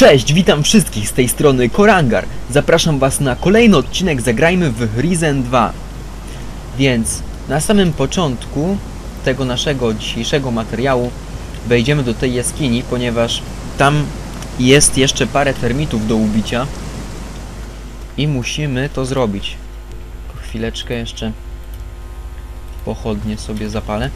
Cześć, witam wszystkich z tej strony Korangar. Zapraszam was na kolejny odcinek Zagrajmy w Risen 2. Więc na samym początku tego naszego dzisiejszego materiału wejdziemy do tej jaskini, ponieważ tam jest jeszcze parę termitów do ubicia i musimy to zrobić. Chwileczkę jeszcze pochodnie sobie zapalę.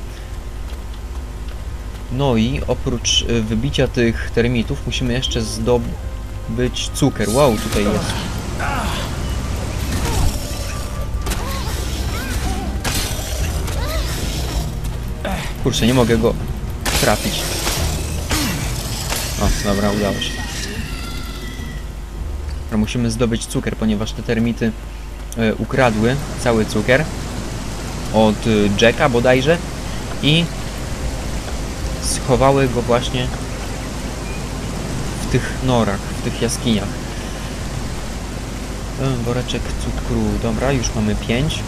No i oprócz y, wybicia tych termitów musimy jeszcze zdobyć cukier. Wow, tutaj jest. Kurczę, nie mogę go trafić. O, dobra, udało się. Dobra, musimy zdobyć cukier, ponieważ te termity y, ukradły cały cukier od y, Jacka bodajże i schowały go właśnie w tych norach, w tych jaskiniach. E, Woreczek cukru, dobra, już mamy 5.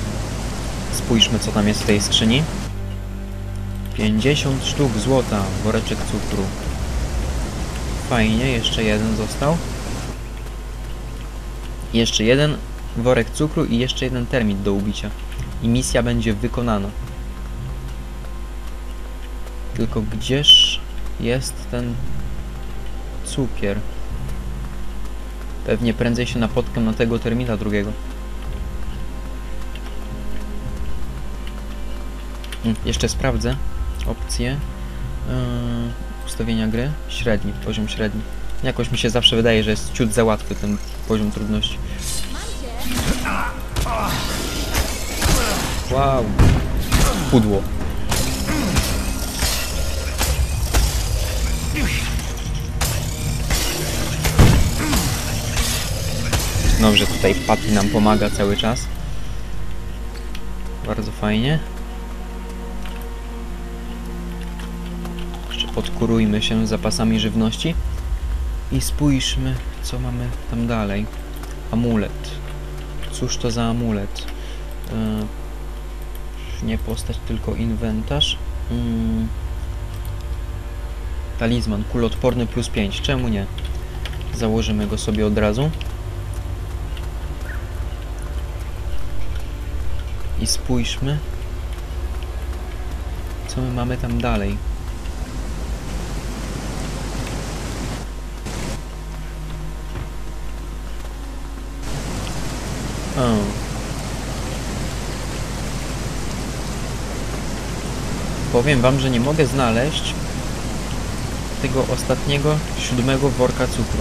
Spójrzmy co tam jest w tej skrzyni. 50 sztuk złota, woreczek cukru. Fajnie, jeszcze jeden został. Jeszcze jeden worek cukru i jeszcze jeden termit do ubicia. I misja będzie wykonana. Tylko gdzież jest ten cukier? Pewnie prędzej się napotkam na tego termina drugiego. Mm, Jeszcze sprawdzę opcje yy, ustawienia gry. Średni, poziom średni. Jakoś mi się zawsze wydaje, że jest ciut za łatwy ten poziom trudności. Wow. Pudło. Dobrze, tutaj Patty nam pomaga cały czas. Bardzo fajnie. Jeszcze podkurujmy się zapasami żywności. I spójrzmy, co mamy tam dalej. Amulet. Cóż to za amulet? Yy, nie postać, tylko inwentarz. Mm. Talizman, kulotporny plus 5. Czemu nie? Założymy go sobie od razu. I spójrzmy, co my mamy tam dalej. O. Powiem wam, że nie mogę znaleźć tego ostatniego, siódmego worka cukru.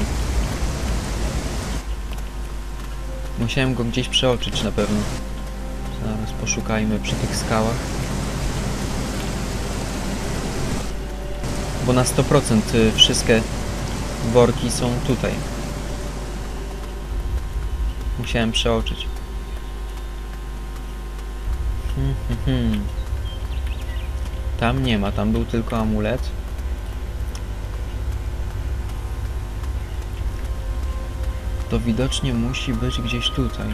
Musiałem go gdzieś przeoczyć na pewno. Zaraz poszukajmy przy tych skałach. Bo na 100% y, wszystkie worki są tutaj. Musiałem przeoczyć. Hmm, hmm, hmm. Tam nie ma, tam był tylko amulet. To widocznie musi być gdzieś tutaj.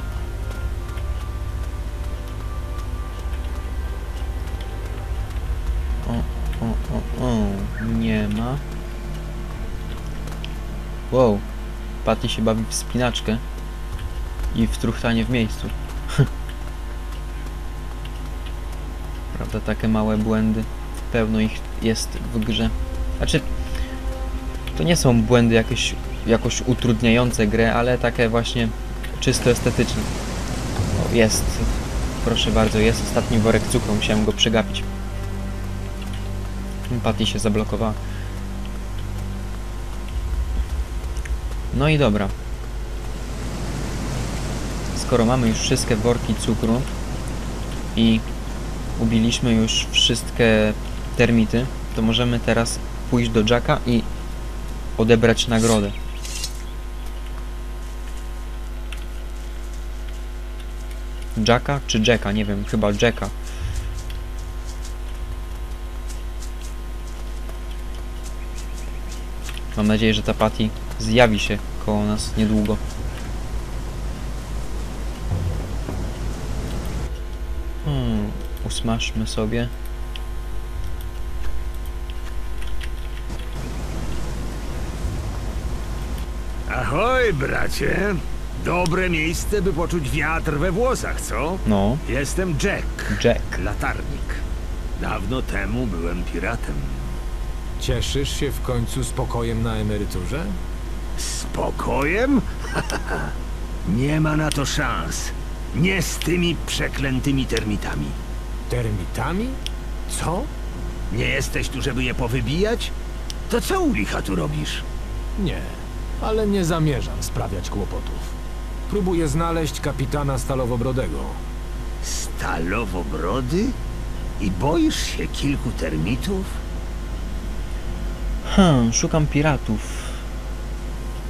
Wow, Patty się bawi w spinaczkę i w truchtanie w miejscu. Prawda, takie małe błędy. Pełno ich jest w grze. Znaczy, to nie są błędy jakieś, jakoś utrudniające grę, ale takie właśnie czysto estetyczne. O, jest. Proszę bardzo, jest ostatni worek cukru, musiałem go przegapić. Patty się zablokowała. No i dobra. Skoro mamy już wszystkie worki cukru i ubiliśmy już wszystkie termity, to możemy teraz pójść do Jacka i odebrać nagrodę. Jacka czy Jacka? Nie wiem, chyba Jacka. Mam nadzieję, że ta Patty zjawi się koło nas niedługo. Hmm, usmażmy sobie. Ahoj, bracie. Dobre miejsce, by poczuć wiatr we włosach, co? No, Jestem Jack, Jack. latarnik. Dawno temu byłem piratem. Cieszysz się w końcu spokojem na emeryturze? Spokojem? Nie ma na to szans. Nie z tymi przeklętymi termitami. Termitami? Co? Nie jesteś tu, żeby je powybijać? To co u licha tu robisz? Nie, ale nie zamierzam sprawiać kłopotów. Próbuję znaleźć kapitana Stalowobrodego. Stalowobrody? I boisz się kilku termitów? Hmm, szukam piratów.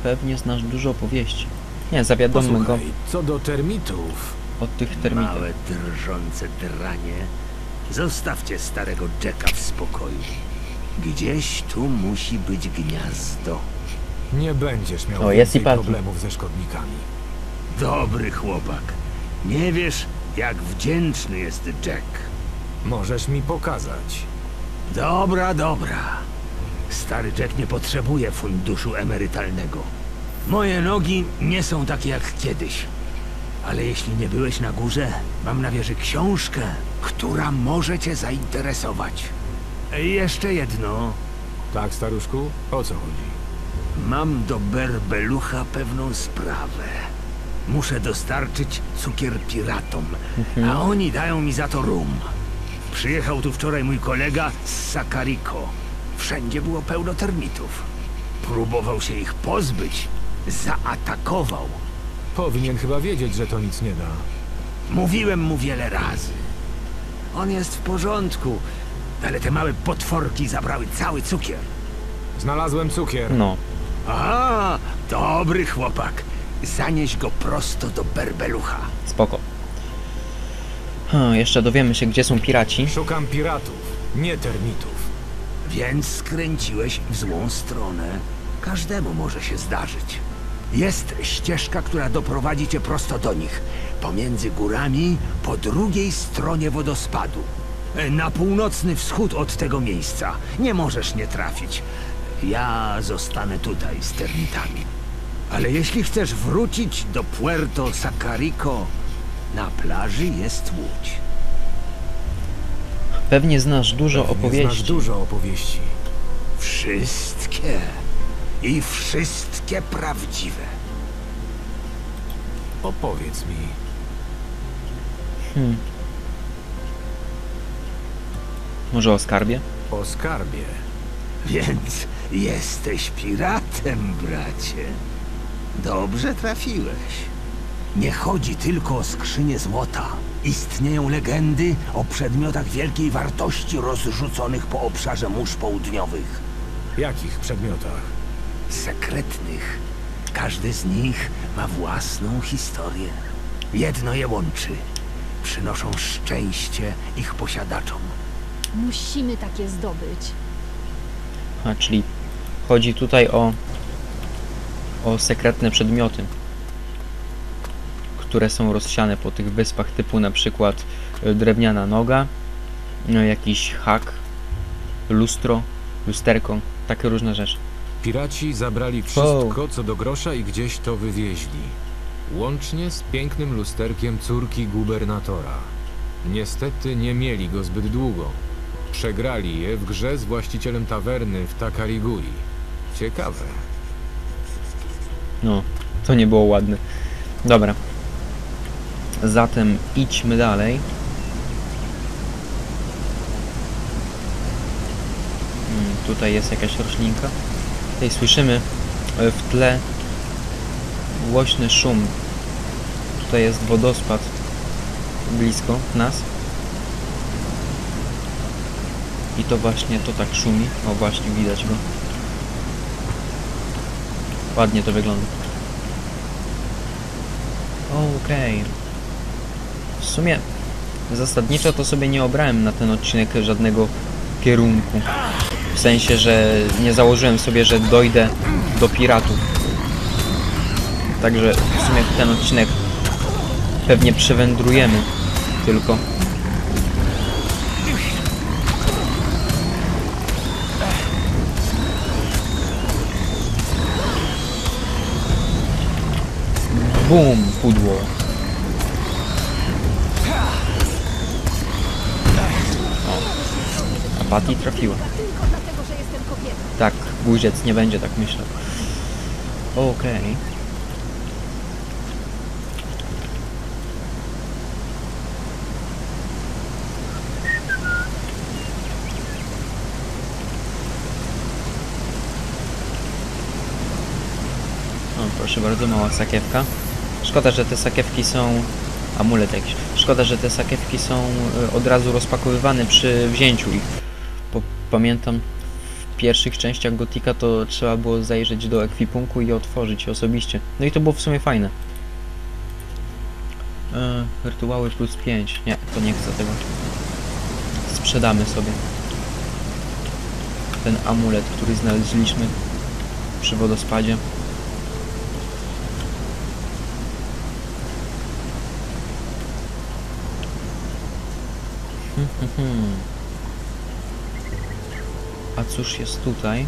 Pewnie znasz dużo opowieści. Nie, zawiadommy go Posłuchaj, co do termitów, od tych termitów. Małe, drżące dranie. Zostawcie starego Jacka w spokoju. Gdzieś tu musi być gniazdo. nie będziesz miał O, jest więcej i Patryk. problemów ze szkodnikami. Dobry chłopak. Nie wiesz, jak wdzięczny jest Jack. Możesz mi pokazać. Dobra, dobra. Stary Jack nie potrzebuje funduszu emerytalnego. Moje nogi nie są takie jak kiedyś. Ale jeśli nie byłeś na górze, mam na wieży książkę, która może cię zainteresować. I Jeszcze jedno. Tak, staruszku? O co chodzi? Mam do Berbelucha pewną sprawę. Muszę dostarczyć cukier piratom, a oni dają mi za to rum. Przyjechał tu wczoraj mój kolega z Sakariko. Wszędzie było pełno termitów. Próbował się ich pozbyć. Zaatakował. Powinien chyba wiedzieć, że to nic nie da. Mówiłem mu wiele razy. On jest w porządku, ale te małe potworki zabrały cały cukier. Znalazłem cukier. No, A, dobry chłopak. Zanieś go prosto do Berbelucha. spoko. Hmm, jeszcze dowiemy się, gdzie są piraci. Szukam piratów, nie termitów. Więc skręciłeś w złą stronę. Każdemu może się zdarzyć. Jest ścieżka, która doprowadzi cię prosto do nich. Pomiędzy górami, po drugiej stronie wodospadu. Na północny wschód od tego miejsca. Nie możesz nie trafić. Ja zostanę tutaj z termitami. Ale jeśli chcesz wrócić do Puerto Sacarico, na plaży jest łódź. Pewnie znasz dużo Pewnie Znasz opowieści. dużo opowieści. Wszystkie. I wszystkie prawdziwe. Opowiedz mi. Hmm. Może o skarbie? O skarbie. Więc jesteś piratem, bracie. Dobrze trafiłeś. Nie chodzi tylko o skrzynię złota. Istnieją legendy o przedmiotach wielkiej wartości rozrzuconych po obszarze mórz południowych. Jakich przedmiotach? Sekretnych. Każdy z nich ma własną historię. Jedno je łączy. Przynoszą szczęście ich posiadaczom. Musimy takie zdobyć. A, czyli chodzi tutaj o, o sekretne przedmioty, które są rozsiane po tych wyspach, typu na przykład y, drewniana noga, no, jakiś hak, lustro, lusterko, takie różne rzeczy. Piraci zabrali wszystko, co do grosza i gdzieś to wywieźli. Łącznie z pięknym lusterkiem córki gubernatora. Niestety nie mieli go zbyt długo. Przegrali je w grze z właścicielem tawerny w Takarigui. Ciekawe. No, to nie było ładne. Dobra. Zatem idźmy dalej. Mm, Tutaj jest jakaś roślinka. Tutaj słyszymy e, w tle głośny szum. Tutaj jest wodospad blisko nas. I to właśnie to tak szumi. O właśnie widać go. Ładnie to wygląda. Okej. W sumie zasadniczo to sobie nie obrałem na ten odcinek żadnego kierunku. W sensie, że nie założyłem sobie, że dojdę do piratów. Także w sumie ten odcinek pewnie przewędrujemy tylko. Bum, pudło. Patty trafiła. Tak, guziec nie będzie tak myślał. Okej. O, proszę bardzo, mała sakiewka. Szkoda, że te sakiewki są... Amulet jakiś. Szkoda, że te sakiewki są y, od razu rozpakowywane przy wzięciu ich. Pamiętam w pierwszych częściach Gotika to trzeba było zajrzeć do ekwipunku i otworzyć osobiście. No i to było w sumie fajne. E, rytuały plus 5. Nie, to nie chcę tego. Sprzedamy sobie. Ten amulet, który znaleźliśmy przy wodospadzie. Hmm, hmm, hmm. A cóż jest tutaj?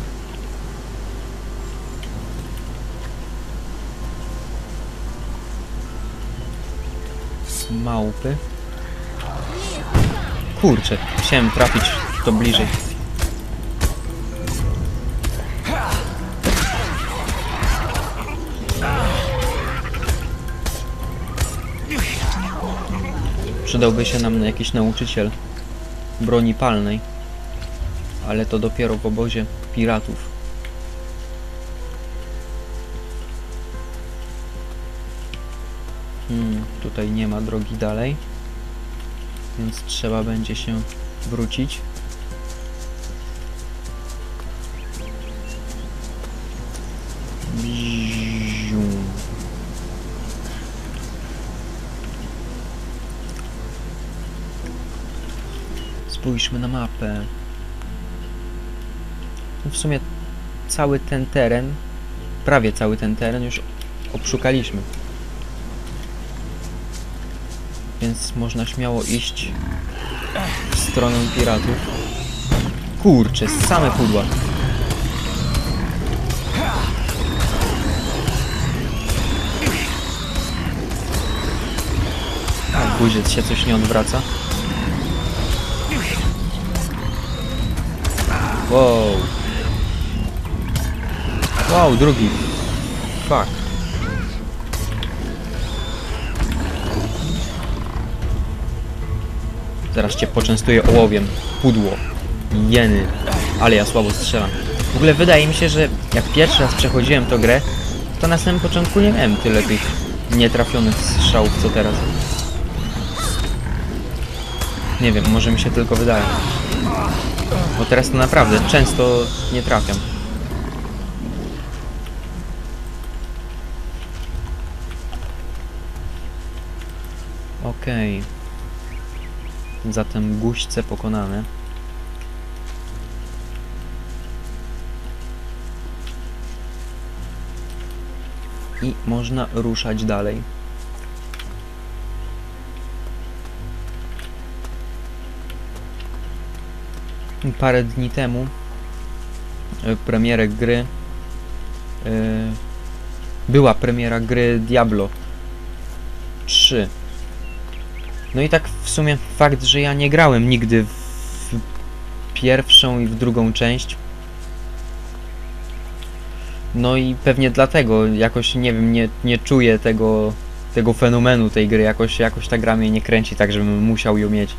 Małpy. Kurczę, chciałem trafić to bliżej. Przydałby się nam jakiś nauczyciel broni palnej. Ale to dopiero w obozie piratów. Hmm, tutaj nie ma drogi dalej. Więc trzeba będzie się wrócić. Spójrzmy na mapę. W sumie cały ten teren, prawie cały ten teren już obszukaliśmy. Więc można śmiało iść w stronę piratów. Kurczę, same pudła. A, guziec się coś nie odwraca. Wow. Wow, drugi. Fuck. Zaraz cię poczęstuję ołowiem. Pudło. Jeny. Ale ja słabo strzelam. W ogóle wydaje mi się, że jak pierwszy raz przechodziłem tę grę, to na samym początku nie miałem tyle tych nietrafionych strzałów, co teraz. Nie wiem, może mi się tylko wydaje. Bo teraz to naprawdę często nie trafiam. Okej. Zatem guźce pokonane. I można ruszać dalej. parę dni temu e, premierę gry e, była premiera gry Diablo 3 no i tak w sumie fakt, że ja nie grałem nigdy w pierwszą i w drugą część. No i pewnie dlatego jakoś nie wiem, nie, nie czuję tego tego fenomenu tej gry, jakoś, jakoś ta gra mnie nie kręci tak, żebym musiał ją mieć.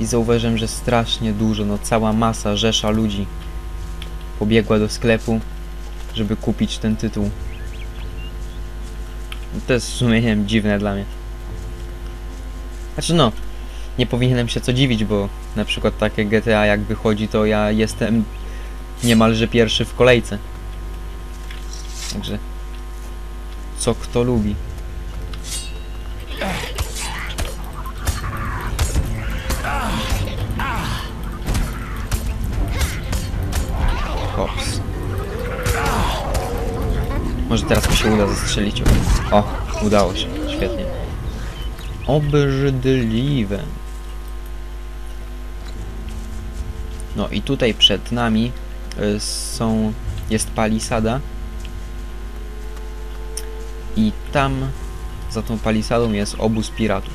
I zauważyłem, że strasznie dużo, no cała masa, rzesza ludzi pobiegła do sklepu, żeby kupić ten tytuł. To jest w sumie, nie wiem, dziwne dla mnie. Znaczy no, nie powinienem się co dziwić, bo na przykład takie GTA jak wychodzi, to ja jestem niemalże pierwszy w kolejce. Także, co kto lubi. Hops. Może teraz mi się uda zastrzelić. O, udało się. Świetnie. Obrzydliwe. No i tutaj przed nami y, są... jest palisada. I tam, za tą palisadą jest obóz piratów.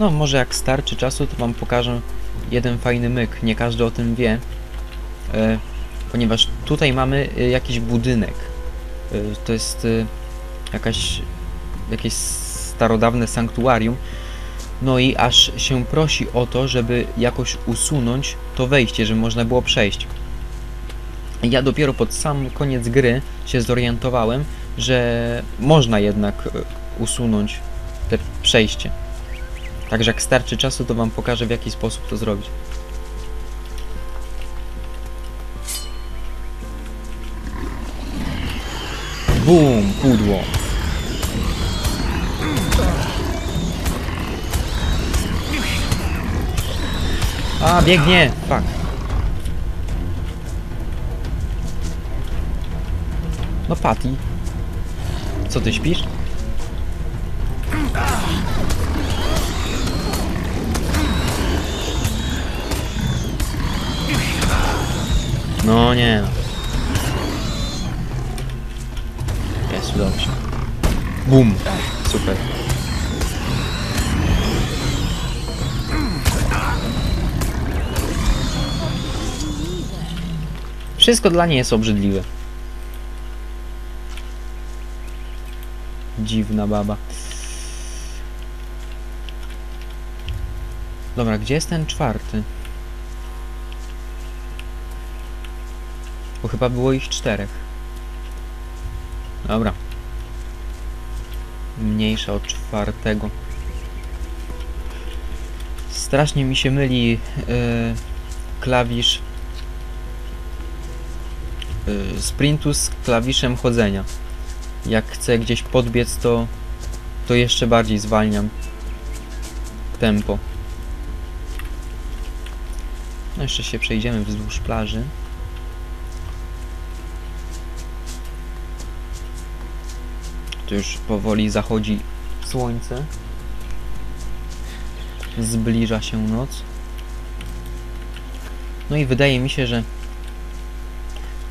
No, może jak starczy czasu, to Wam pokażę jeden fajny myk. Nie każdy o tym wie, e, ponieważ tutaj mamy e, jakiś budynek. E, to jest jakaś, jakieś starodawne sanktuarium. No i aż się prosi o to, żeby jakoś usunąć to wejście, żeby można było przejść. Ja dopiero pod sam koniec gry się zorientowałem, że można jednak usunąć te przejście. Także jak starczy czasu, to wam pokażę w jaki sposób to zrobić. Bum, pudło. A, biegnie! Fuck. No Patty. Co ty śpisz? No nie. Jest, udało. Bum. Super. Wszystko dla niej jest obrzydliwe. Dziwna baba. Dobra, gdzie jest ten czwarty? Bo chyba było ich czterech. Dobra. Mniejsza od czwartego. Strasznie mi się myli yy, klawisz yy, sprintu z klawiszem chodzenia. Jak chcę gdzieś podbiec, to, to jeszcze bardziej zwalniam tempo. No jeszcze się przejdziemy wzdłuż plaży. Tu już powoli zachodzi słońce. Zbliża się noc. No i wydaje mi się, że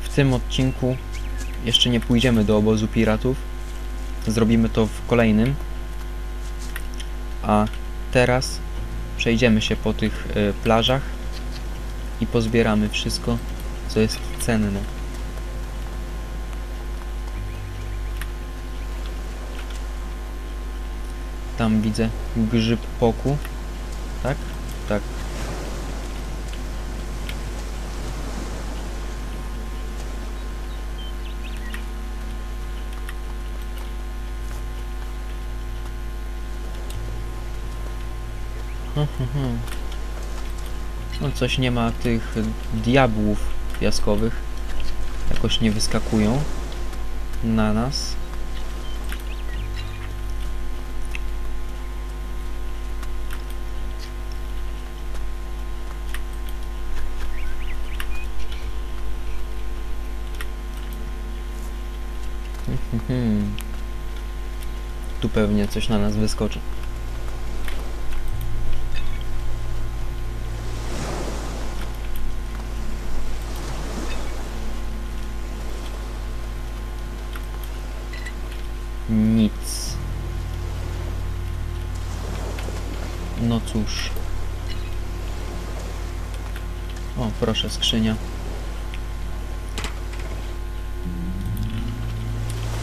w tym odcinku jeszcze nie pójdziemy do obozu piratów. Zrobimy to w kolejnym. A teraz przejdziemy się po tych y, plażach i pozbieramy wszystko, co jest cenne. Tam widzę grzyb poku. Tak? Tak. Hmm, hmm, hmm. No coś nie ma tych diabłów piaskowych. Jakoś nie wyskakują na nas. Tu pewnie coś na nas wyskoczy. Nic. No cóż. O, proszę, skrzynia.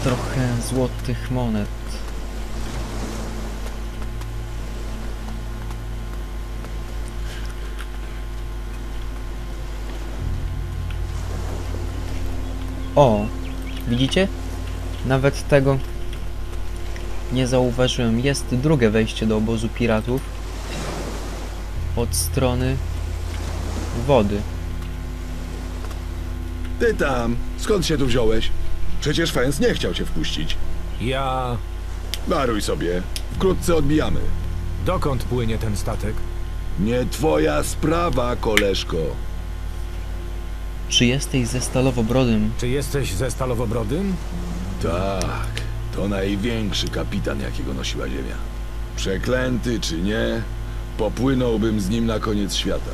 Trochę złotych monet. O, widzicie? Nawet tego nie zauważyłem. Jest drugie wejście do obozu piratów od strony wody. Ty tam, skąd się tu wziąłeś? Przecież Fens nie chciał cię wpuścić. Ja... Daruj sobie, wkrótce odbijamy. Dokąd płynie ten statek? Nie twoja sprawa, koleżko. Czy jesteś ze Stalowobrodym? Czy jesteś ze Stalowobrodym? Tak, to największy kapitan, jakiego nosiła Ziemia. Przeklęty czy nie, popłynąłbym z nim na koniec świata.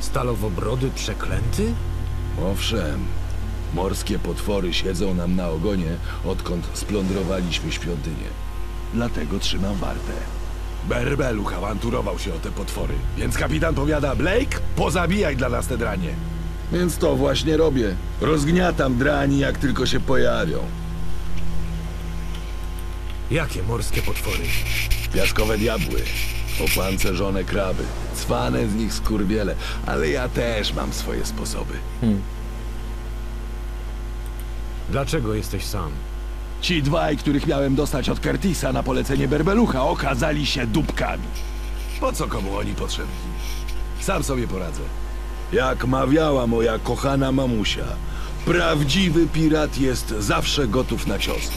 Stalowobrody przeklęty? Owszem, morskie potwory siedzą nam na ogonie, odkąd splądrowaliśmy świątynię. Dlatego trzymam wartę. Berbeluch awanturował się o te potwory, więc kapitan powiada, Blake, pozabijaj dla nas te dranie. Więc to właśnie robię. Rozgniatam drani, jak tylko się pojawią. Jakie morskie potwory? Piaskowe diabły, opancerzone kraby, cwane z nich skurwiele, ale ja też mam swoje sposoby. Dlaczego jesteś sam? Ci dwaj, których miałem dostać od Curtisa na polecenie Berbelucha, okazali się dupkami. Po co komu oni potrzebni? Sam sobie poradzę. Jak mawiała moja kochana mamusia, prawdziwy pirat jest zawsze gotów na cios.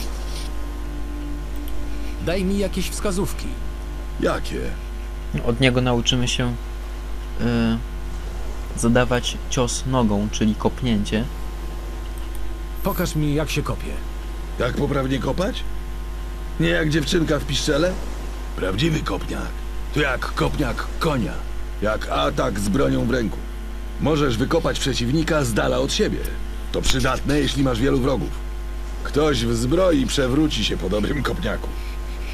Daj mi jakieś wskazówki. Jakie? Od niego nauczymy się y, zadawać cios nogą, czyli kopnięcie. Pokaż mi, jak się kopie. Jak poprawnie kopać? Nie jak dziewczynka w piszczele? Prawdziwy kopniak. To jak kopniak konia. Jak atak z bronią w ręku. Możesz wykopać przeciwnika z dala od siebie. To przydatne, jeśli masz wielu wrogów. Ktoś w zbroi przewróci się po dobrym kopniaku.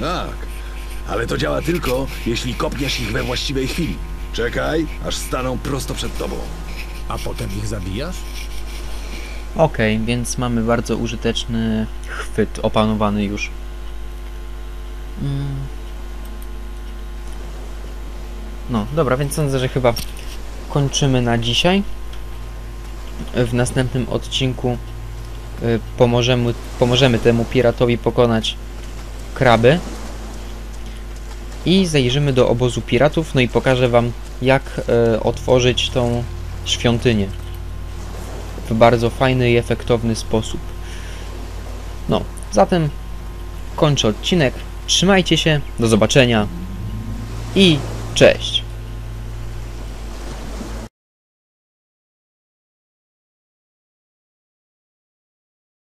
Tak, ale to działa tylko, jeśli kopniesz ich we właściwej chwili. Czekaj, aż staną prosto przed tobą. A potem ich zabijasz? Okej, więc mamy bardzo użyteczny chwyt opanowany już. Mm. No, dobra, więc sądzę, że chyba kończymy na dzisiaj. W następnym odcinku y, pomożemy, pomożemy temu piratowi pokonać kraby. I zajrzymy do obozu piratów, no i pokażę wam jak y, otworzyć tą świątynię bardzo fajny i efektowny sposób. No, zatem kończę odcinek. Trzymajcie się, do zobaczenia i cześć!